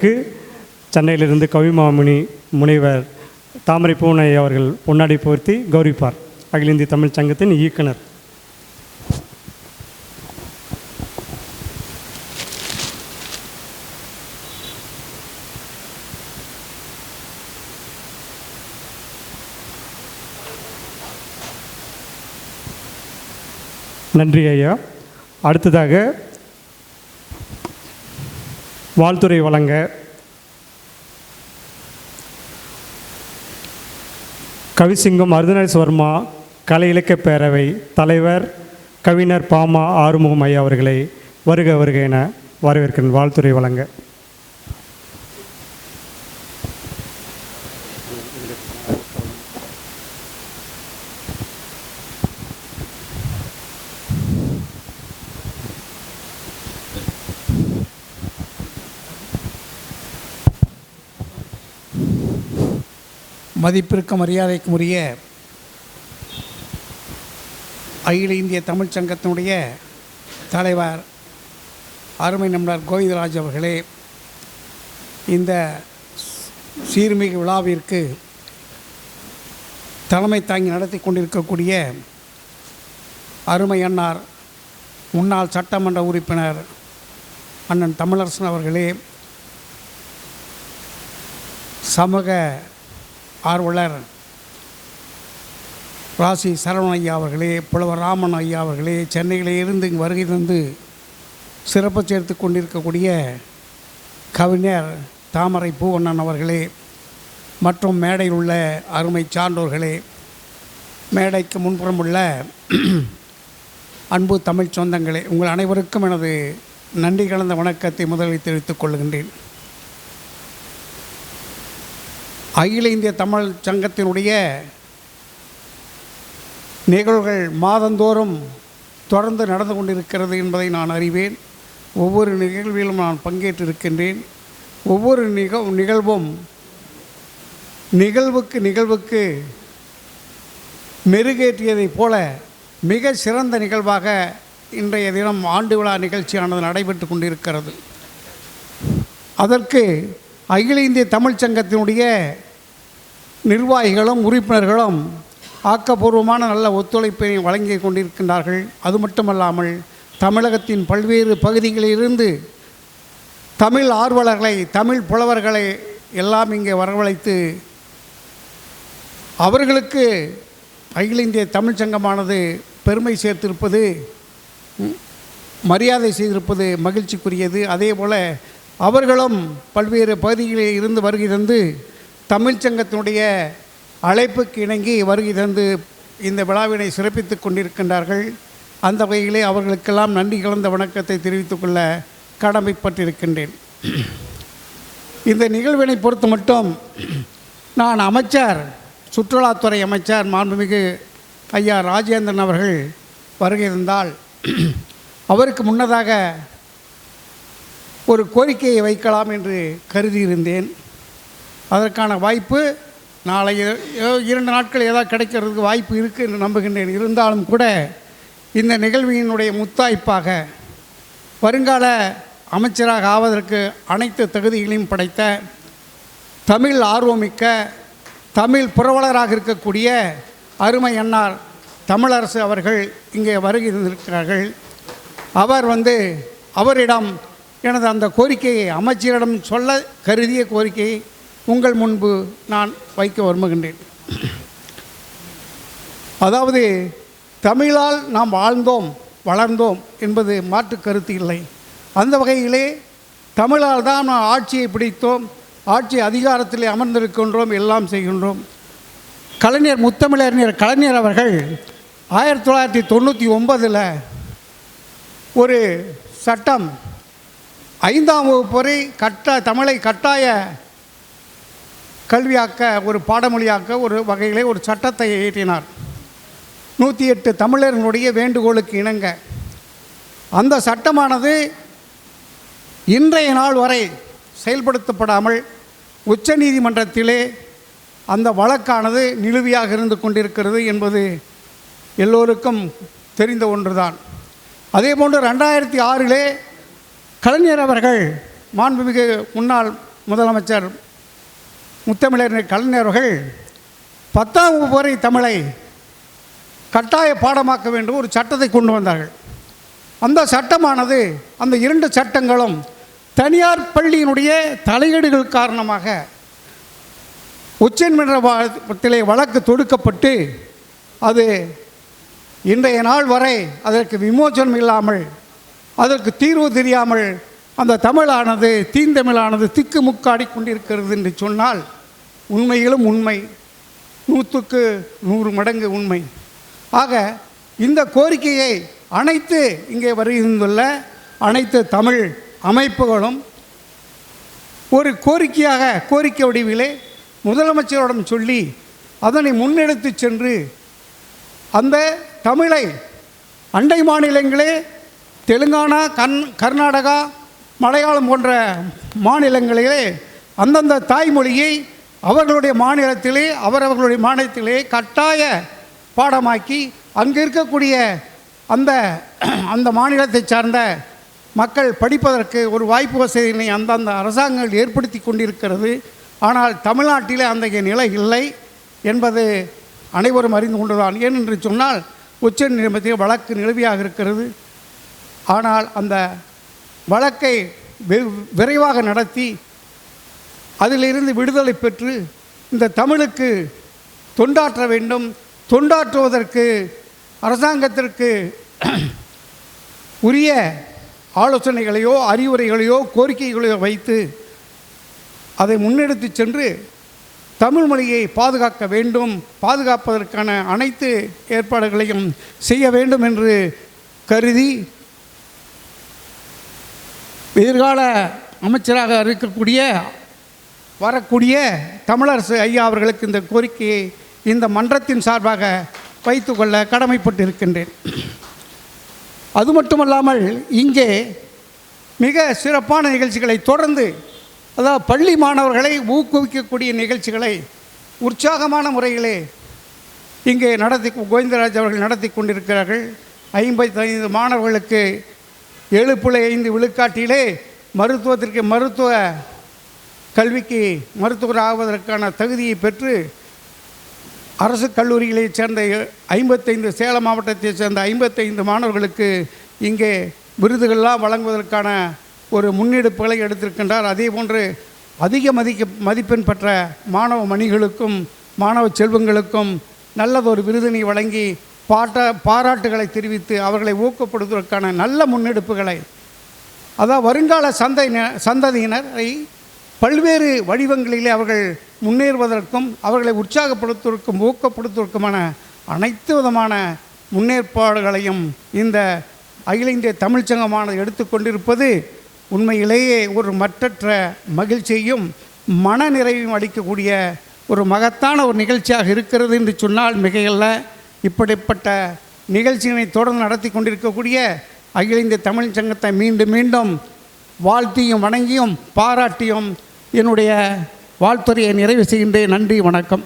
க்கு சென்னையிலிருந்து கவிமாமுனி முனைவர் தாமரை பூனை அவர்கள் பொன்னாடி போர்த்தி கௌரிப்பார். அகில இந்திய தமிழ் சங்கத்தின் இயக்குனர். நன்றி ஐயா. அடுத்ததாக வாழ்த்துறை வழங்க. கவிசிங்கம் அருதநேஸ் வர்மா கலை இலக்கியப் பேரவை தலைவர் கவிஞர் பாமா ஆறுமுகம் ஐயா அவர்களை வருக வருக என வரவேற்கிறேன். வாழ்த்துறை வழங்க. மதிப்பிற்கு மரியாதைக்கும் உரிய அகில இந்திய தமிழ்ச் சங்கத்தினுடைய தலைவர் அருமை நம்பர் கோவிந்தராஜ் அவர்களே இந்த சீர்மிகு விழாவிற்கு தலைமை தாங்கி நடத்தி கொண்டிருக்கக்கூடிய அருமை அன்னார் முன்னாள் சட்டமன்ற உறுப்பினர் அண்ணன் தமிழரசன் அவர்களே சமூக ஆர்வலர் ராசி சரவண ஐயா அவர்களே புலவர் ராமன் ஐயா அவர்களே சென்னையிலே இருந்து இங்கு வருகை தந்து சிறப்பு சேர்த்து கொண்டிருக்கக்கூடிய கவிஞர் தாமரை பூவண்ணன் அவர்களே மற்றும் மேடையில் உள்ள அருமை சான்றோர்களே மேடைக்கு முன்புறம் உள்ள அன்பு தமிழ் சொந்தங்களே உங்கள் அனைவருக்கும் எனது நன்றி கலந்த வணக்கத்தை முதலில் தெரிவித்துக் கொள்கின்றேன். அகில இந்திய தமிழ் சங்கத்தினுடைய நிகழ்வுகள் மாதந்தோறும் தொடர்ந்து நடந்து கொண்டிருக்கிறது என்பதை நான் அறிவேன். ஒவ்வொரு நிகழ்விலும் நான் பங்கேற்றிருக்கின்றேன். ஒவ்வொரு நிக நிகழ்வும் நிகழ்வுக்கு நிகழ்வுக்கு மெருகேற்றியதைப் போல மிக சிறந்த நிகழ்வாக இன்றைய தினம் ஆண்டு விழா நிகழ்ச்சியானது நடைபெற்று கொண்டிருக்கிறது. அதற்கு அகில இந்திய தமிழ்ச் சங்கத்தினுடைய நிர்வாகிகளும் உறுப்பினர்களும் ஆக்கப்பூர்வமான நல்ல ஒத்துழைப்பை வழங்கி கொண்டிருக்கின்றார்கள். அது மட்டுமல்லாமல் தமிழகத்தின் பல்வேறு பகுதிகளிலிருந்து தமிழ் ஆர்வலர்களை தமிழ் புலவர்களை எல்லாம் இங்கே வரவழைத்து அவர்களுக்கு அகில இந்திய தமிழ்ச் சங்கமானது பெருமை சேர்த்திருப்பது மரியாதை செய்திருப்பது மகிழ்ச்சிக்குரியது. அதே போல் அவர்களும் பல்வேறு பகுதிகளில் இருந்து வருகிறது தந்து தமிழ்ச்சங்கத்தினுடைய அழைப்புக்கு இணங்கி வருகை தந்து இந்த விழாவினை சிறப்பித்துக் கொண்டிருக்கின்றார்கள். அந்த வகையிலே அவர்களுக்கெல்லாம் நன்றி கலந்த வணக்கத்தை தெரிவித்துக்கொள்ள கடமைப்பட்டிருக்கின்றேன். இந்த நிகழ்வினை பொறுத்து மட்டும் நான் அமைச்சர் சுற்றுலாத்துறை அமைச்சர் மாண்புமிகு ஐயா ராஜேந்திரன் அவர்கள் வருகை இருந்தால் அவருக்கு முன்னதாக ஒரு கோரிக்கையை வைக்கலாம் என்று கருதியிருந்தேன். அதற்கான வாய்ப்பு நாளை ஏ- இரண்டு நாட்கள் ஏதாவது கிடைக்கிறதுக்கு வாய்ப்பு இருக்குது என்று நம்புகின்றேன். இருந்தாலும் கூட இந்த நிகழ்வினுடைய முத்தாய்ப்பாக வருங்கால அமைச்சராக ஆவதற்கு அனைத்து தகுதிகளையும் படைத்த தமிழ் ஆர்வமிக்க தமிழ் புரவலராக இருக்கக்கூடிய அருமை அன்னார் தமிழரசு அவர்கள் இங்கே வருகிறந்திருக்கிறார்கள் அவர் வந்து அவரிடம் எனது அந்த கோரிக்கையை அமைச்சரிடம் சொல்ல கருதிய கோரிக்கையை உங்கள் முன்பு நான் வைக்க விரும்புகின்றேன் அதாவது தமிழால் நாம் வாழ்ந்தோம் வளர்ந்தோம் என்பது மாற்று கருத்து இல்லை. அந்த வகையிலே தமிழால் தான் நாம் ஆட்சியை பிடித்தோம் ஆட்சி அதிகாரத்தில் அமர்ந்திருக்கின்றோம் எல்லாம் செய்கின்றோம். கலைஞர் முத்தமிழறிஞர் கலைஞர் அவர்கள் ஆயிரத்தி தொள்ளாயிரத்தி தொண்ணூற்றி ஒன்பதில் ஒரு சட்டம் ஐந்தாம் வகுப்பு வரை கட்ட தமிழை கட்டாய கல்வியாக்க ஒரு பாடமொழியாக்க ஒரு வகையிலே ஒரு சட்டத்தை இயற்றினார். நூற்றி எட்டு தமிழர்களுடைய வேண்டுகோளுக்கு இணங்க. அந்த சட்டமானது இன்றைய நாள் வரை செயல்படுத்தப்படாமல் உச்சநீதிமன்றத்திலே அந்த வழக்கானது நிலுவையாக இருந்து கொண்டிருக்கிறது என்பது எல்லோருக்கும் தெரிந்த ஒன்றுதான். அதே போன்று ரெண்டாயிரத்தி ஆறிலே கலைஞர் அவர்கள் மாண்புமிகு முன்னாள் முதலமைச்சர் முத்தமிழர் கலைஞர்கள் பத்தாம் வகுப்பு வரை தமிழை கட்டாய பாடமாக்க வேண்டும் ஒரு சட்டத்தை கொண்டு வந்தார்கள். அந்த சட்டமானது அந்த இரண்டு சட்டங்களும் தனியார் பள்ளியினுடைய தலையீடுகள் காரணமாக உச்சநீதிமன்றத்திலே வழக்கு தொடுக்கப்பட்டு அது இன்றைய நாள் வரை அதற்கு விமோசனம் இல்லாமல் அதற்கு தீர்வு தெரியாமல் அந்த தமிழானது தீந்தமிழானது திக்கு முக்காடி கொண்டிருக்கிறது என்று சொன்னால் உண்மைகளும் உண்மை. நூற்றுக்கு நூறு மடங்கு உண்மை. ஆக இந்த கோரிக்கையை அனைத்து இங்கே வருகின்றுள்ள அனைத்து தமிழ் அமைப்புகளும் ஒரு கோரிக்கையாக கோரிக்கை வடிவிலே முதலமைச்சரிடம் சொல்லி அதனை முன்னெடுத்து சென்று அந்த தமிழை அண்டை மாநிலங்களே தெலுங்கானா கண் கர்நாடகா மலையாளம் போன்ற மாநிலங்களிலே அந்தந்த தாய்மொழியை அவர்களுடைய மாநிலத்திலே அவரவர்களுடைய மாநிலத்திலே கட்டாய பாடமாக்கி அங்கே இருக்கக்கூடிய அந்த அந்த மாநிலத்தை சார்ந்த மக்கள் படிப்பதற்கு ஒரு வாய்ப்பு வசதியினை அந்தந்த அரசாங்கங்கள் ஏற்படுத்தி கொண்டிருக்கிறது. ஆனால் தமிழ்நாட்டிலே அந்த நிலை இல்லை என்பது அனைவரும் அறிந்து கொண்டுதான். ஏனென்று சொன்னால் உச்ச நீதிமன்றத்தில் வழக்கு நிலுவையாக இருக்கிறது. ஆனால் அந்த வழக்கை விரைவாக நடத்தி அதிலிருந்து விடுதலை பெற்று இந்த தமிழுக்கு தொண்டாற்ற வேண்டும் தொண்டாற்றுவதற்கு அரசாங்கத்திற்கு உரிய ஆலோசனைகளையோ அறிவுரைகளையோ கோரிக்கைகளையோ வைத்து அதை முன்னெடுத்து சென்று தமிழ் மொழியை பாதுகாக்க வேண்டும் பாதுகாப்பதற்கான அனைத்து ஏற்பாடுகளையும் செய்ய வேண்டும் என்று கருதி எதிர்கால அமைச்சராக இருக்கக்கூடிய வரக்கூடிய தமிழரசு ஐயா அவர்களுக்கு இந்த கோரிக்கையை இந்த மன்றத்தின் சார்பாக வைத்துக்கொள்ள கடமைப்பட்டு இருக்கின்றேன் அது மட்டுமல்லாமல் இங்கே மிக சிறப்பான நிகழ்ச்சிகளை தொடர்ந்து அதாவது பள்ளி மாணவர்களை ஊக்குவிக்கக்கூடிய நிகழ்ச்சிகளை உற்சாகமான முறையிலே இங்கே நடத்தி கோவிந்தராஜ் அவர்கள் நடத்தி கொண்டிருக்கிறார்கள். ஐம்பத்தைந்து மாணவர்களுக்கு ஏழு புள்ளி ஐந்து விழுக்காட்டிலே மருத்துவத்திற்கு மருத்துவ கல்விக்கு மருத்துவர் ஆவதற்கான தகுதியை பெற்று அரசு கல்லூரிகளைச் சேர்ந்த ஐம்பத்தைந்து சேலம் மாவட்டத்தைச் சேர்ந்த ஐம்பத்தைந்து மாணவர்களுக்கு இங்கே விருதுகள்லாம் வழங்குவதற்கான ஒரு முன்னெடுப்புகளை எடுத்திருக்கின்றார். அதே போன்று அதிக மதிக்க மதிப்பெண் பெற்ற மாணவ மணிகளுக்கும் மாணவ செல்வங்களுக்கும் நல்லதொரு விருதினை வழங்கி பாட்ட பாராட்டுகளை தெரிவித்து அவர்களை ஊக்கப்படுத்துவதற்கான நல்ல முன்னெடுப்புகளை அதாவது வருங்கால சந்தை சந்ததியினரை பல்வேறு வடிவங்களிலே அவர்கள் முன்னேறுவதற்கும் அவர்களை உற்சாகப்படுத்துவதற்கும் ஊக்கப்படுத்துவதற்குமான அனைத்து விதமான முன்னேற்பாடுகளையும் இந்த அகில இந்திய தமிழ்ச்சங்கமானது எடுத்துக்கொண்டிருப்பது உண்மையிலேயே ஒரு மற்றற்ற மகிழ்ச்சியையும் மன நிறைவையும் அளிக்கக்கூடிய ஒரு மகத்தான ஒரு நிகழ்ச்சியாக இருக்கிறது என்று சொன்னால் மிகையல்ல. இப்படிப்பட்ட நிகழ்ச்சியினை தொடர்ந்து நடத்தி கொண்டிருக்கக்கூடிய அகில இந்திய தமிழ் சங்கத்தை மீண்டும் மீண்டும் வாழ்த்தியும் வணங்கியும் பாராட்டியும் என்னுடைய வாழ்த்துறையை நிறைவு செய்கின்றேன். நன்றி வணக்கம்.